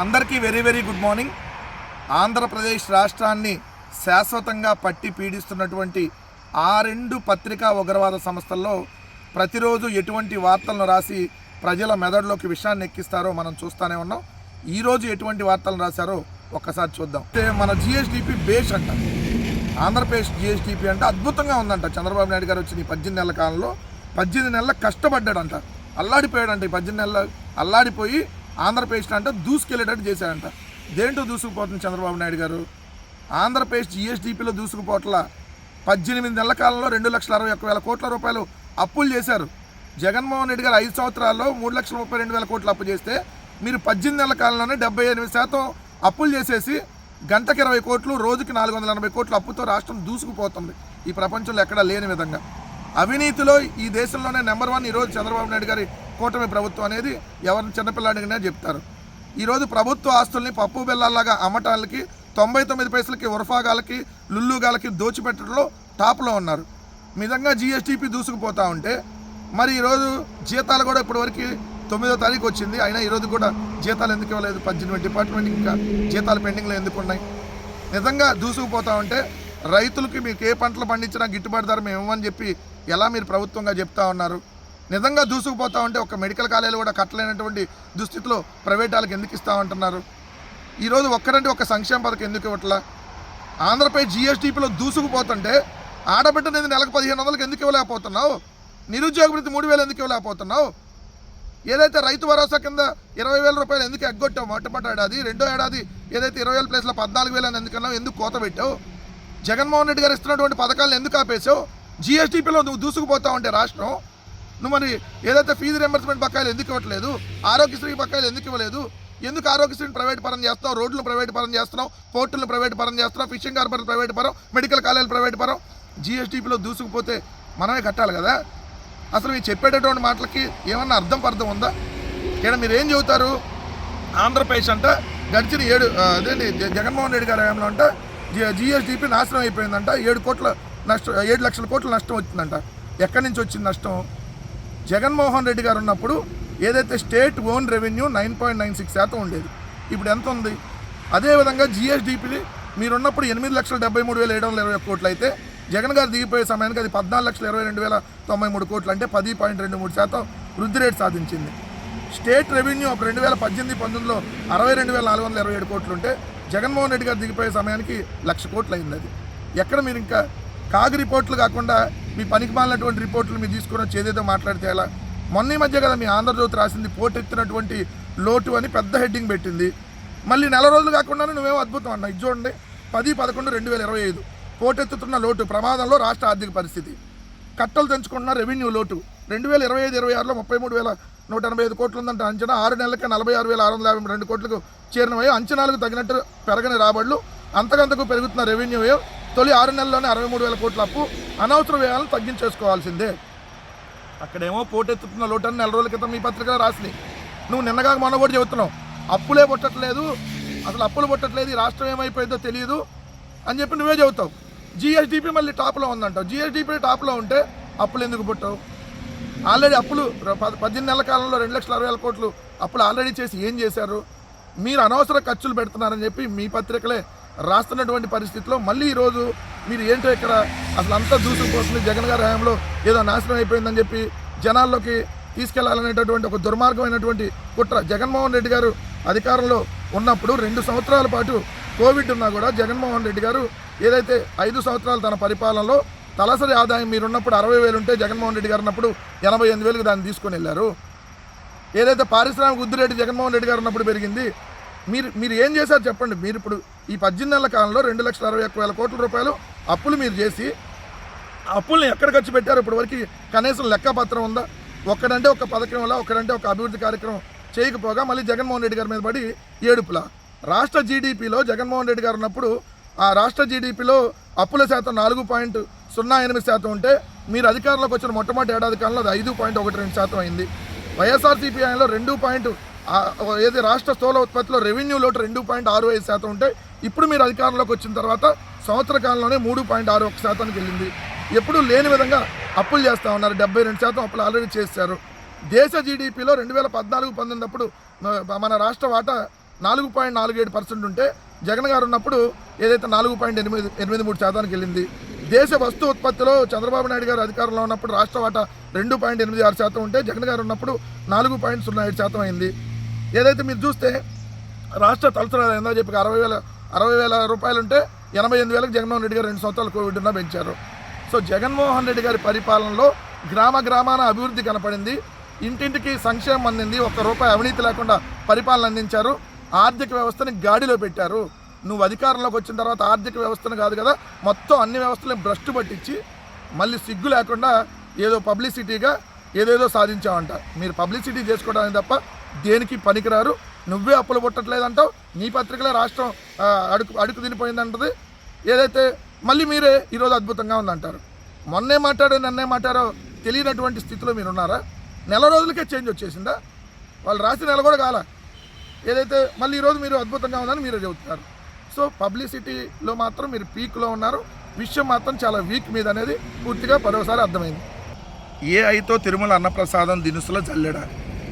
అందరికీ very very good morning. Andhra Pradesh రాష్ట్రాన్ని శాశ్వతంగా పట్టి పీడిస్తున్నటువంటి ఆ రెండు పత్రికా ఉగ్రవాద సంస్థల్లో ప్రతిరోజు ఎటువంటి వార్తలను రాసి ప్రజల మెదడులోకి విషయాన్ని ఎక్కిస్తారో మనం చూస్తూనే ఉన్నాం. ఈరోజు ఎటువంటి వార్తలను రాశారో ఒక్కసారి చూద్దాం. అంటే మన జిఎస్డిపి బేస్ అంట. ఆంధ్రప్రదేశ్ జిఎస్డిపి అంటే అద్భుతంగా ఉందంట. చంద్రబాబు నాయుడు గారు వచ్చిన ఈ పద్దెనిమిది నెలల కాలంలో పద్దెనిమిది నెలల కష్టపడ్డాడంట. అల్లాడిపోయాడంట ఈ పద్దెనిమిది నెలల. అల్లాడిపోయి ఆంధ్రప్రదేశ్ అంటే దూసుకెళ్ళేటట్టు చేశారంట దేంట్లో దూసుకుపోతుంది చంద్రబాబు నాయుడు గారు? ఆంధ్రప్రదేశ్ జిఎస్డిపిలో దూసుకుపోవట్ల? పద్దెనిమిది నెలల కాలంలో రెండు లక్షల అరవై ఒక్క వేల కోట్ల రూపాయలు అప్పులు చేశారు. జగన్మోహన్ రెడ్డి గారు ఐదు సంవత్సరాల్లో మూడు లక్షల ముప్పై రెండు వేల కోట్లు అప్పు చేస్తే మీరు పద్దెనిమిది నెలల కాలంలోనే డెబ్బై ఎనిమిది శాతం అప్పులు చేసేసి గంటకి ఇరవై కోట్లు రోజుకి నాలుగు వందల ఎనభై కోట్ల అప్పుతో రాష్ట్రం దూసుకుపోతుంది. ఈ ప్రపంచంలో ఎక్కడా లేని విధంగా. అవినీతిలో ఈ దేశంలోనే నెంబర్ వన్ ఈరోజు చంద్రబాబు నాయుడు గారి కూటమి ప్రభుత్వం అనేది ఎవరిని చిన్నపిల్లాడిగానే చెప్తారు. ఈరోజు ప్రభుత్వ ఆస్తుల్ని పప్పు బెల్లాలాగా అమ్మటాలకి తొంభై తొమ్మిది పైసలకి ఉరఫాగాలకి లుల్లుగాలకి దోచిపెట్టడంలో టాప్లో ఉన్నారు. నిజంగా జిఎస్టీపీ దూసుకుపోతా ఉంటే మరి ఈరోజు జీతాలు కూడా ఇప్పటివరకు తొమ్మిదో తారీఖు వచ్చింది. అయినా ఈరోజు కూడా జీతాలు ఎందుకు ఇవ్వలేదు? పద్దెనిమిది డిపార్ట్మెంట్ ఇంకా జీతాలు పెండింగ్లో ఎందుకు ఉన్నాయి? నిజంగా దూసుకుపోతా ఉంటే రైతులకి మీకు ఏ పంటలు పండించినా గిట్టుబాటు ధర మేము ఇవ్వమని చెప్పి ఎలా మీరు ప్రభుత్వంగా చెప్తా ఉన్నారు? నిజంగా దూసుకుపోతా ఉంటే ఒక మెడికల్ కాలేజీలు కూడా కట్టలేనటువంటి దుస్థితిలో ప్రైవేట్ వాళ్ళకి ఎందుకు ఇస్తా ఉంటున్నారు? ఈరోజు ఒక్కడంటే ఒక సంక్షేమ పథకం ఎందుకు ఇవ్వట్లా? ఆంధ్రప్రదేశ్ జిఎస్టీపీలో దూసుకుపోతుంటే ఆడబిడ్డ అనేది నెలకు పదిహేను వందలకు ఎందుకు ఇవ్వలేకపోతున్నావు? నిరుద్యోగ వృత్తి మూడు వేలు ఎందుకు ఇవ్వలేకపోతున్నావు? ఏదైతే రైతు భరోసా కింద ఇరవై వేల రూపాయలు ఎందుకు ఎగ్గొట్టావు? మొట్టమొదటి ఏడాది రెండో ఏడాది ఏదైతే ఇరవై వేల ప్లేస్లో పద్నాలుగు వేలు అని ఎందుకన్నావు ఎందుకు కోత పెట్టావు? జగన్మోహన్ రెడ్డి గారు ఇస్తున్నటువంటి పథకాలను ఎందుకు ఆపేసావు జిఎస్టీపీలో నువ్వు దూసుకుపోతా ఉంటే రాష్ట్రం నువ్వు మరి ఏదైతే ఫీజు రింబర్స్మెంట్ బకాయిలు ఎందుకు ఇవ్వట్లేదు ఆరోగ్యశ్రీ బకాయిలు ఎందుకు ఇవ్వలేదు ఎందుకు ఆరోగ్యశ్రీని ప్రైవేట్ పరం చేస్తావు రోడ్లు ప్రైవేట్ పరం చేస్తున్నావు పోర్టులను ప్రైవేట్ పరం చేస్తున్నావు ఫిషింగ్ హార్బర్ ప్రైవేట్ పరం మెడికల్ కాలేజీలు ప్రైవేట్ పరం జిఎస్టీపీలో దూసుకుపోతే మనమే కట్టాలి కదా? అసలు మీరు చెప్పేటటువంటి మాటలకి ఏమన్నా అర్థం పర్థం ఉందా? ఇక్కడ మీరు ఏం చెబుతారు? ఆంధ్రప్రదేశ్ అంట గడిచిన ఏడు అదేంటి జగన్మోహన్ రెడ్డి గారి హయాంలో అంట జిఎస్డిపి నాశనం అయిపోయిందంట ఏడు కోట్ల నష్టం ఏడు లక్షల కోట్ల నష్టం వచ్చిందంట. ఎక్కడి నుంచి వచ్చింది నష్టం? జగన్మోహన్ రెడ్డి గారు ఉన్నప్పుడు ఏదైతే state own revenue nine point nine six శాతం ఉండేది. ఇప్పుడు ఎంత ఉంది? అదేవిధంగా జిఎస్డిపిని మీరున్నప్పుడు ఎనిమిది లక్షల డెబ్బై మూడు వేల ఏడు వందల ఇరవై కోట్లు అయితే జగన్ గారు దిగిపోయే సమయానికి అది పద్నాలుగు లక్షల ఇరవై రెండు వేల తొంభై మూడు కోట్లు అంటే పది పాయింట్ రెండు మూడు శాతం వృద్ధి రేటు సాధించింది. స్టేట్ రెవెన్యూ ఒక రెండు వేల పద్దెనిమిది పంతొమ్మిదిలో అరవై రెండు వేల నాలుగు వందల ఇరవై ఏడు కోట్లు ఉంటే జగన్మోహన్ రెడ్డి గారు దిగిపోయే సమయానికి లక్ష కోట్లు అయింది అది. ఎక్కడ మీరు ఇంకా కాగ్ రిపోర్ట్లు కాకుండా మీ పనికి మాలినటువంటి రిపోర్ట్లు మీరు తీసుకుని వచ్చి ఏదైతే మాట్లాడితే ఎలా? మొన్న ఈ మధ్య కదా మీ ఆంధ్రజ్యోతి రాసింది పోటెత్తినటువంటి లోటు అని పెద్ద హెడ్డింగ్ పెట్టింది. మళ్ళీ నెల రోజులు కాకుండానే నువ్వేమో అద్భుతం అన్న ఇది చూడండి పది పదకొండు రెండు వేల ఇరవై ఐదు. పోటెత్తుతున్న లోటు ప్రమాదంలో రాష్ట్ర ఆర్థిక పరిస్థితి. కట్టలు తెంచుకుంటున్న రెవెన్యూ లోటు. రెండు వేల ఇరవై ఐదు ఇరవై ఆరులో ముప్పై మూడు వేల నూట ఎనభై ఐదు కోట్లు ఉందంటే అంచనా. ఆరు నెలలకే నలభై ఆరు వేల ఆరు వందల యాభై రెండు కోట్లకు చేరినవై. అంచనాలకు తగినట్టు పెరగని రాబడులు. అంతకంతకు పెరుగుతున్న రెవెన్యూ తొలి ఆరు నెలల్లోనే అరవై మూడు వేల కోట్ల అప్పు అనవసర వ్యయాలను తగ్గించేసుకోవాల్సిందే. అక్కడేమో పోటెత్తుతున్న లోటని నెల రోజుల క్రితం మీ పత్రికలో రాసినాయి. నువ్వు నిన్నగా మొన్న కూడా చెబుతున్నావు. అప్పులే పుట్టట్లేదు. అసలు అప్పులు పుట్టట్లేదు. ఈ రాష్ట్రం ఏమైపోయిందో తెలియదు అని చెప్పి నువ్వే చెబుతావు. జిఎస్డిపి మళ్ళీ టాప్లో ఉందంటావు. జిఎస్డిపి టాప్లో ఉంటే అప్పులు ఎందుకు పుట్టవు? ఆల్రెడీ అప్పులు పద్దెనిమిది నెలల కాలంలో రెండు లక్షల అరవై వేల కోట్లు అప్పులు ఆల్రెడీ చేసి ఏం చేశారు? మీరు అనవసర ఖర్చులు పెడుతున్నారని చెప్పి మీ పత్రికలే రాస్తున్నటువంటి పరిస్థితిలో మళ్ళీ ఈరోజు మీరు ఏంటో ఇక్కడ అసలు అంతా దూసుకుపోతుంది జగన్ గారి హయాంలో ఏదో నాశనం అయిపోయిందని చెప్పి జనాల్లోకి తీసుకెళ్ళాలనేటటువంటి ఒక దుర్మార్గమైనటువంటి కుట్ర జగన్మోహన్ రెడ్డి గారు అధికారంలో ఉన్నప్పుడు రెండు సంవత్సరాల పాటు కోవిడ్ ఉన్నా కూడా జగన్మోహన్ రెడ్డి గారు ఏదైతే ఐదు సంవత్సరాలు తన పరిపాలనలో తలసరి ఆదాయం మీరున్నప్పుడు అరవై వేలు ఉంటే జగన్మోహన్ రెడ్డి గారు ఉన్నప్పుడు ఎనభై ఎనిమిది వేలకు దాన్ని తీసుకొని వెళ్ళారు. ఏదైతే పారిశ్రామిక వృద్ధి రేటు జగన్మోహన్ రెడ్డి గారు ఉన్నప్పుడు పెరిగింది మీరు మీరు ఏం చేశారు చెప్పండి. మీరు ఇప్పుడు ఈ పద్దెనిమిది నెలల కాలంలో రెండు లక్షల అరవై ఒక్క వేల కోట్ల రూపాయలు అప్పులు మీరు చేసి అప్పుల్ని ఎక్కడ ఖర్చు పెట్టారు? ఇప్పటివరకు కనీసం లెక్కపత్రం ఉందా? ఒక్కడంటే ఒక పథకం వల్ల ఒకడంటే ఒక అభివృద్ధి కార్యక్రమం చేయకపోగా మళ్ళీ జగన్మోహన్ రెడ్డి గారి మీద పడి ఏడుపులా? రాష్ట్ర జీడిపిలో జగన్మోహన్ రెడ్డి గారు ఉన్నప్పుడు ఆ రాష్ట్ర జీడిపిలో అప్పుల శాతం నాలుగు పాయింట్ సున్నా ఎనిమిది శాతం ఉంటే మీరు అధికారంలోకి వచ్చిన మొట్టమొదటి ఏడాది కాలంలో అది ఐదు పాయింట్ ఒకటి రెండు శాతం అయింది. వైఎస్ఆర్సీపీ ఆయనలో రెండు పాయింట్ ఏది రాష్ట్ర స్థూల ఉత్పత్తిలో రెవెన్యూ లోటు రెండు పాయింట్ ఆరు ఐదు శాతం ఉంటే ఇప్పుడు మీరు అధికారంలోకి వచ్చిన తర్వాత సంవత్సర కాలంలోనే మూడు పాయింట్ ఆరు ఒక శాతానికి వెళ్ళింది. ఎప్పుడూ లేని విధంగా అప్పులు చేస్తూ ఉన్నారు. డెబ్బై రెండు శాతం అప్పులు ఆల్రెడీ చేశారు. దేశ జీడిపిలో రెండు వేల పద్నాలుగు పంతొమ్మిదినప్పుడు మన రాష్ట్ర వాటా నాలుగు పాయింట్ నాలుగు ఏడు పర్సెంట్ ఉంటే జగన్ గారు ఉన్నప్పుడు ఏదైతే నాలుగు పాయింట్ ఎనిమిది ఎనిమిది మూడు శాతానికి వెళ్ళింది. దేశ వస్తు ఉత్పత్తిలో చంద్రబాబు నాయుడు గారు అధికారంలో ఉన్నప్పుడు రాష్ట్ర వాటా రెండు పాయింట్ ఎనిమిది ఆరు శాతం ఉంటే జగన్ గారు ఉన్నప్పుడు నాలుగు పాయింట్ సున్నా ఏడు శాతం అయింది. ఏదైతే మీరు చూస్తే రాష్ట్ర తలసరాలు ఏందో చెప్పి అరవై వేల అరవై వేల రూపాయలు ఉంటే ఎనభై ఎనిమిది వేలకు జగన్మోహన్ రెడ్డి గారు రెండు సంవత్సరాలు కోవిడ్ ఉన్న పెంచారు. సో జగన్మోహన్ రెడ్డి గారి పరిపాలనలో గ్రామ గ్రామాన అభివృద్ధి కనపడింది. ఇంటింటికి సంక్షేమం అందింది. ఒక్క రూపాయి అవినీతి లేకుండా పరిపాలన అందించారు. ఆర్థిక వ్యవస్థని గాడిలో పెట్టారు. నువ్వు అధికారంలోకి వచ్చిన తర్వాత ఆర్థిక వ్యవస్థను కాదు కదా మొత్తం అన్ని వ్యవస్థలను భ్రష్టు పట్టించి మళ్ళీ సిగ్గు లేకుండా ఏదో పబ్లిసిటీగా ఏదేదో సాధించావంట. మీరు పబ్లిసిటీ చేసుకోవడానికి తప్ప దేనికి పనికిరారు? నువ్వే అప్పులు పుట్టట్లేదంటావు? నీ పత్రికలే రాష్ట్రం అడుకు అడుగు అడుగు తినిపోయిందంటది. ఏదైతే మళ్ళీ మీరే ఈరోజు అద్భుతంగా ఉందంటారు. మొన్నే మాట్లాడో నన్నే మాట్లాడో తెలియనటువంటి స్థితిలో మీరు ఉన్నారా నెల రోజులకే చేంజ్ వచ్చేసిందా? వాళ్ళు రాసి నెల కూడా కాల. ఏదైతే మళ్ళీ ఈరోజు మీరు అద్భుతంగా ఉందని మీరు చెబుతున్నారు. సో పబ్లిసిటీలో మాత్రం మీరు పీక్లో ఉన్నారు. విషయం మాత్రం చాలా వీక్ మీద అనేది పూర్తిగా మరోసారి అర్థమైంది. ఏ అయితో తిరుమల అన్నప్రసాదం దినుసులో జల్లెడ.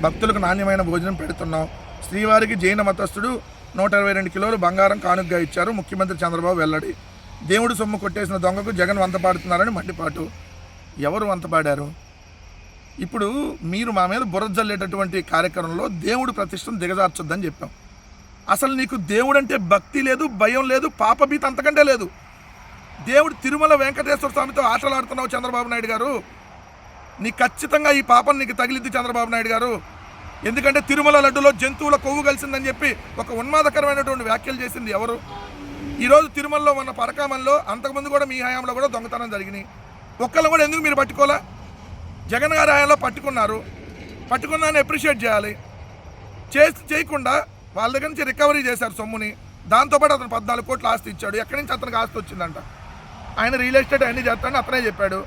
భక్తులకు నాణ్యమైన భోజనం పెడుతున్నాం. శ్రీవారికి జైన మతస్థుడు నూట ఇరవై రెండు కిలోలు బంగారం కానుకగా ఇచ్చారు ముఖ్యమంత్రి చంద్రబాబు వెల్లడి. దేవుడు సొమ్ము కొట్టేసిన దొంగకు జగన్ వంతపాడుతున్నారని మండిపాటు. ఎవరు వంతపాడారు ఇప్పుడు మీరు మా మీద బుర్ర జల్లేటటువంటి కార్యక్రమంలో దేవుడు ప్రతిష్టను దిగజార్చొద్దని చెప్పాం. అసలు నీకు దేవుడు అంటే భక్తి లేదు భయం లేదు పాపభీత అంతకంటే లేదు. దేవుడు తిరుమల వెంకటేశ్వర స్వామితో ఆటలాడుతున్నావు చంద్రబాబు నాయుడు గారు. నీ ఖచ్చితంగా ఈ పాపం నీకు తగిలిద్ది చంద్రబాబు నాయుడు గారు. ఎందుకంటే తిరుమల లడ్డులో జంతువుల కొవ్వు కలిసిందని చెప్పి ఒక ఉన్మాదకరమైనటువంటి వ్యాఖ్యలు చేసింది ఎవరు? ఈరోజు తిరుమలలో ఉన్న పరకామంలో అంతకుముందు కూడా మీ హయాంలో కూడా దొంగతనం జరిగినాయి. ఒక్కళ్ళు కూడా ఎందుకు మీరు పట్టుకోలే? జగన్ గారి హయాంలో పట్టుకున్నారు. పట్టుకున్నాను అప్రిషియేట్ చేయాలి. చేసి చేయకుండా వాళ్ళ దగ్గర నుంచి రికవరీ చేశారు సొమ్ముని. దాంతోపాటు అతను పద్నాలుగు కోట్లు ఆస్తి ఇచ్చాడు. ఎక్కడి నుంచి అతనికి ఆస్తి వచ్చిందంట? ఆయన రియల్ ఎస్టేట్ అన్నీ చేస్తాడని అతనే చెప్పాడు.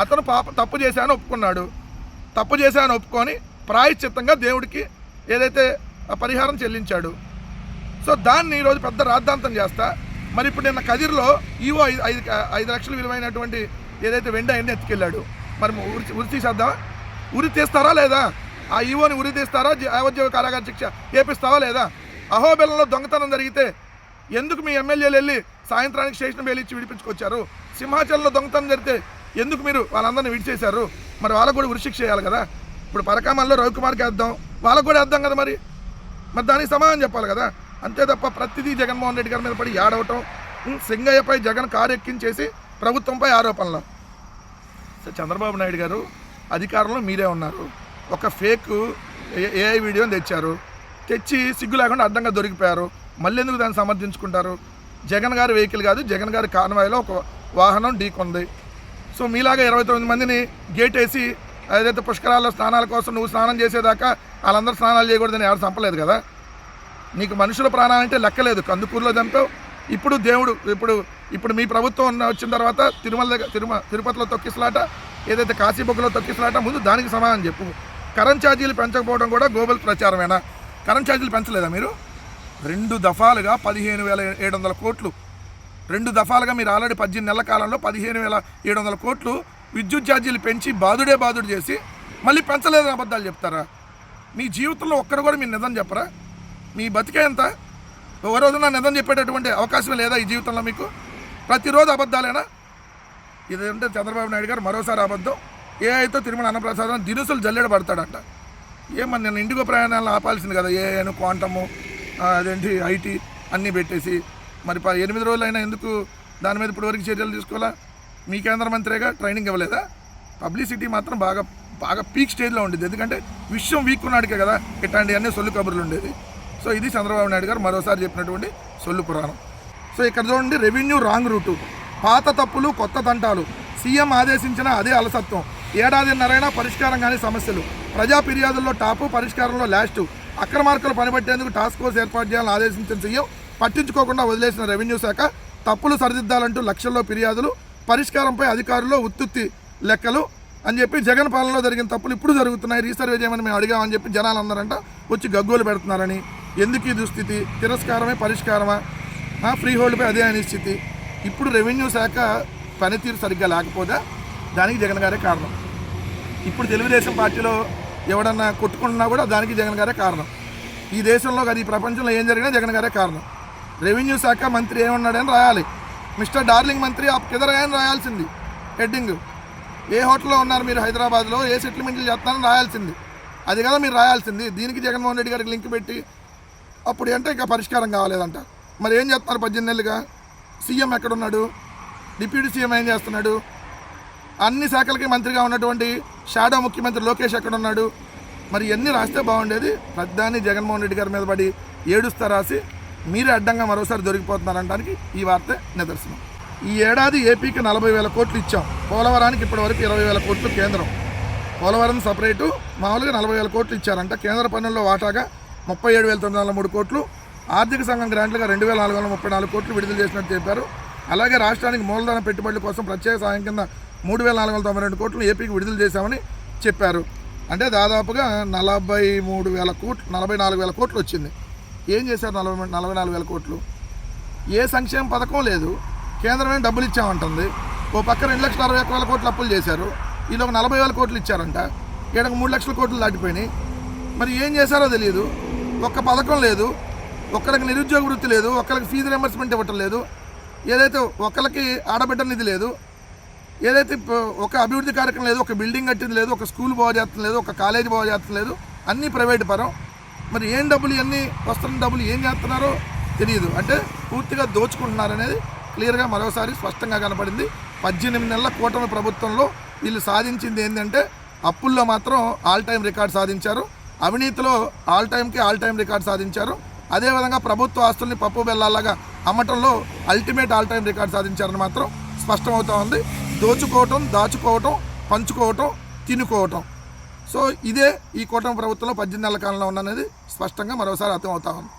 అతను పాప తప్పు చేశాను ఒప్పుకున్నాడు. తప్పు చేశాను ఒప్పుకొని ప్రాయశ్చిత్తంగా దేవుడికి ఏదైతే పరిహారం చెల్లించాడు. సో దాన్ని ఈరోజు పెద్ద రాద్ధాంతం చేస్తా. మరి ఇప్పుడు నిన్న కదిర్లో ఈవో ఐదు ఐదు ఐదు లక్షలు విలువైనటువంటి ఏదైతే వెండి అయింది ఎత్తుకెళ్ళాడు. మరి ఉరి ఉరి తీసేద్దామా? ఉరి తీస్తారా లేదా? ఆ ఈవోని ఉరి తీస్తారా? జ- యావజ్జీవ కారాగార శిక్ష ఏపిస్తావా లేదా? అహోబెల్లంలో దొంగతనం జరిగితే ఎందుకు మీ ఎమ్మెల్యేలు వెళ్ళి సాయంత్రానికి స్టేషన్ బెయిల్ ఇచ్చి విడిపించుకొచ్చారు? సింహాచలంలో దొంగతనం జరిగితే ఎందుకు మీరు వాళ్ళందరినీ విడిచేశారు మరి వాళ్ళకు కూడా ఉరిశిక్ష చేయాలి కదా? ఇప్పుడు పరకామల్లో రవికుమార్కి వేద్దాం. వాళ్ళకు కూడా వేద్దాం కదా మరి? మరి దానికి సమాధానం చెప్పాలి కదా? అంతే తప్ప ప్రతిదీ జగన్మోహన్ రెడ్డి గారి మీద పడి ఏడవటం సింగయ్యపై జగన్ కారు ఎక్కించేసి ప్రభుత్వంపై ఆరోపణలు. చంద్రబాబు నాయుడు గారు అధికారంలో మీరే ఉన్నారు. ఒక ఫేక్ ఏఐ వీడియోని తెచ్చారు. తెచ్చి సిగ్గు లేకుండా అడ్డంగా దొరికిపోయారు. మళ్ళీ ఎందుకు దాన్ని సమర్థించుకుంటారు? జగన్ గారి వెహికల్ కాదు జగన్ గారి కాన్వాయ్లో ఒక వాహనం ఢీకొంది. సో మీలాగా ఇరవై తొమ్మిది మందిని గేట్ వేసి ఏదైతే పుష్కరాల్లో స్నానాల కోసం నువ్వు స్నానం చేసేదాకా వాళ్ళందరూ స్నానాలు చేయకూడదని ఎవరు చంపలేదు కదా? నీకు మనుషుల ప్రాణాలంటే లెక్కలేదు. కందుకూరులో చంపావు. ఇప్పుడు దేవుడు ఇప్పుడు ఇప్పుడు మీ ప్రభుత్వం వచ్చిన తర్వాత తిరుమల దగ్గర తిరుమ తిరుపతిలో తొక్కిసలాట ఏదైతే కాశీబొగ్గులో తొక్కిసలాట ముందు దానికి సమాధానం చెప్పు. కరెంట్ ఛార్జీలు పెంచకపోవడం కూడా గ్లోబల్ ప్రచారమేనా? కరెంట్ ఛార్జీలు పెంచలేదా మీరు? రెండు దఫాలుగా పదిహేను వేల ఏడు వందల కోట్లు రెండు దఫాలుగా మీరు ఆల్రెడీ పద్దెనిమిది నెలల కాలంలో పదిహేను వేల ఏడు వందల కోట్లు విద్యుత్ ఛార్జీలు పెంచి బాదుడే బాదుడు చేసి మళ్ళీ పెంచలేదని అబద్ధాలు చెప్తారా? మీ జీవితంలో ఒక్కరు కూడా మీరు నిజం చెప్పరా? మీ బతికే ఎంత? ఒక రోజున నిజం చెప్పేటటువంటి అవకాశం లేదా ఈ జీవితంలో మీకు? ప్రతిరోజు అబద్ధాలేనా? ఇదంటే చంద్రబాబు నాయుడు గారు మరోసారి అబద్ధం. ఏ అయితే తిరుమల అన్నప్రసాదం దినుసులు జల్లెడ పడతాడంట. ఏమన్నా నేను ఇండిగో ప్రయాణాలను ఆపాల్సింది కదా ఏను క్వాంటము అదేంటి ఐటీ అన్నీ పెట్టేసి మరి ప- ఎనిమిది రోజులైనా ఎందుకు దాని మీద ఇప్పటివరకు చర్యలు తీసుకోవాలా? మీ కేంద్ర మంత్రిగా ట్రైనింగ్ ఇవ్వలేదా? పబ్లిసిటీ మాత్రం బాగా బాగా పీక్ స్టేజ్లో ఉండేది ఎందుకంటే విశ్వం వీక్ ఉన్నాడికే కదా. ఇట్లాంటివన్నీ సొల్లు కబుర్లు ఉండేది సో ఇది చంద్రబాబు నాయుడు గారు మరోసారి చెప్పినటువంటి సొల్లు పురాణం. సో ఇక్కడ చూడండి రెవెన్యూ రాంగ్ రూటు. పాత తప్పులు కొత్త తంటాలు సీఎం ఆదేశించిన అదే అలసత్వం. ఏడాదిన్నరైనా పరిష్కారం కాని సమస్యలు. ప్రజా ఫిర్యాదుల్లో టాపు పరిష్కారంలో లాస్ట్. అక్రమార్కులు పనిపెట్టేందుకు టాస్క్ ఫోర్స్ ఏర్పాటు చేయాలని ఆదేశించిన సీఎం పట్టించుకోకుండా వదిలేసిన రెవెన్యూ శాఖ తప్పులు సరిదిద్దాలంటూ లక్షల్లో ఫిర్యాదులు పరిష్కారంపై అధికారుల్లో ఉత్తుత్తి లెక్కలు అని చెప్పి జగన్ పాలనలో జరిగిన తప్పులు ఇప్పుడు జరుగుతున్నాయి. రీసర్వే చేయమని మేము అడిగామని చెప్పి జనాలు అందరంట వచ్చి గగ్గోలు పెడుతున్నారని. ఎందుకు ఈ దుస్థితి? తిరస్కారమే పరిష్కారమా? ఆ, ఫ్రీ హోల్డ్పై అదే అనిశ్చితి ఇప్పుడు రెవెన్యూ శాఖ పనితీరు సరిగ్గా లేకపోతే దానికి జగన్ గారే కారణం. ఇప్పుడు తెలుగుదేశం పార్టీలో ఎవడన్నా కొట్టుకుంటున్నా కూడా దానికి జగన్ గారే కారణం. ఈ దేశంలో కానీ ఈ ప్రపంచంలో ఏం జరిగినా జగన్ గారే కారణం. రెవెన్యూ శాఖ మంత్రి ఏమన్నాడని రాయాలి. మిస్టర్ డార్లింగ్ మంత్రి ఆ అని రాయాల్సింది. హెడ్డింగ్. ఏ హోటల్లో ఉన్నారు మీరు హైదరాబాద్లో? ఏ సెటిల్మెంట్లు చేస్తున్నారని రాయాల్సింది. అది కదా మీరు రాయాల్సింది. దీనికి జగన్మోహన్ రెడ్డి గారికి లింక్ పెట్టి అప్పుడు అంటే ఇంకా పరిష్కారం కావాలేదంట. మరి ఏం చేస్తున్నారు పద్దెనిమిది నెలలుగా సీఎం ఎక్కడున్నాడు? డిప్యూటీ సీఎం ఏం చేస్తున్నాడు? అన్ని శాఖలకి మంత్రిగా ఉన్నటువంటి షాడో ముఖ్యమంత్రి లోకేష్ ఎక్కడ ఉన్నాడు మరి ఇవన్నీ రాస్తే బాగుండేది? ప్రధాని జగన్మోహన్ రెడ్డి గారి మీద పడి ఏడుస్తా రాసి మీరే అడ్డంగా మరోసారి దొరికిపోతున్నారంటానికి ఈ వార్త నిదర్శనం. ఈ ఏడాది ఏపీకి నలభై వేల కోట్లు ఇచ్చాం. పోలవరానికి ఇప్పటివరకు ఇరవై వేల కోట్లు కేంద్రం. పోలవరం సపరేటు మామూలుగా నలభై వేల కోట్లు ఇచ్చారంట. కేంద్ర పన్నుల్లో వాటాగా ముప్పై ఏడు వేల తొమ్మిది వందల మూడు కోట్లు. ఆర్థిక సంఘం గ్రాంట్లుగా రెండు వేల నాలుగు వందల ముప్పై నాలుగు కోట్లు విడుదల చేసినట్టు చెప్పారు. అలాగే రాష్ట్రానికి మూలధన పెట్టుబడుల కోసం ప్రత్యేక సాయం కింద మూడు వేల నాలుగు వందల తొంభై రెండు కోట్లు ఏపీకి విడుదల చేశామని చెప్పారు. అంటే దాదాపుగా నలభై మూడు వేల కోట్లు నలభై నాలుగు వేల కోట్లు వచ్చింది. ఏం చేశారు నలభై నలభై నాలుగు వేల కోట్లు? ఏ సంక్షేమ పథకం లేదు. కేంద్రమే డబ్బులు ఇచ్చామంటుంది. ఓ పక్క రెండు లక్షల అరవై వేల కోట్లు అప్పులు చేశారు. వీళ్ళు ఒక నలభై వేల కోట్లు ఇచ్చారంట. ఈడకు మూడు లక్షల కోట్లు దాటిపోయినాయి. మరి ఏం చేశారో తెలియదు ఒక్క పథకం లేదు. ఒక్కరికి నిరుద్యోగ వృత్తి లేదు. ఒక్కరికి ఫీజు రింబర్స్మెంట్ ఇవ్వటం లేదు. ఏదైతే ఒక్కరికి ఆడబిడ్డ నిధి లేదు ఏదైతే ఒక అభివృద్ధి కార్యక్రమం లేదు ఒక బిల్డింగ్ కట్టింది లేదు ఒక స్కూల్ బాగు చేస్తుంది లేదు ఒక కాలేజీ బాగు చేస్తుంది లేదు అన్నీ ప్రైవేట్ పరం మరి ఏం డబ్బులు ఇవన్నీ వస్తున్న డబ్బులు ఏం చేస్తున్నారో తెలియదు. అంటే పూర్తిగా దోచుకుంటున్నారు అనేది క్లియర్గా మరోసారి స్పష్టంగా కనపడింది. పద్దెనిమిది నెలల కూటమి ప్రభుత్వంలో వీళ్ళు సాధించింది ఏంటంటే అప్పుల్లో మాత్రం ఆల్ టైం రికార్డ్ సాధించారు. అవినీతిలో ఆల్ టైంకి ఆల్ టైం రికార్డ్ సాధించారు. అదేవిధంగా ప్రభుత్వ ఆస్తుల్ని పప్పు బెల్లాలాగా అమ్మటంలో అల్టిమేట్ ఆల్ టైం రికార్డ్ సాధించారని మాత్రం స్పష్టమవుతూ ఉంది. దోచుకోవటం దాచుకోవటం పంచుకోవటం తినుకోవటం. సో ఇదే ఈ కూటమి ప్రభుత్వంలో పద్దెనిమిది నెలల కాలంలో ఉన్నది. స్పష్టంగా మరోసారి అర్థమవుతా ఉంది.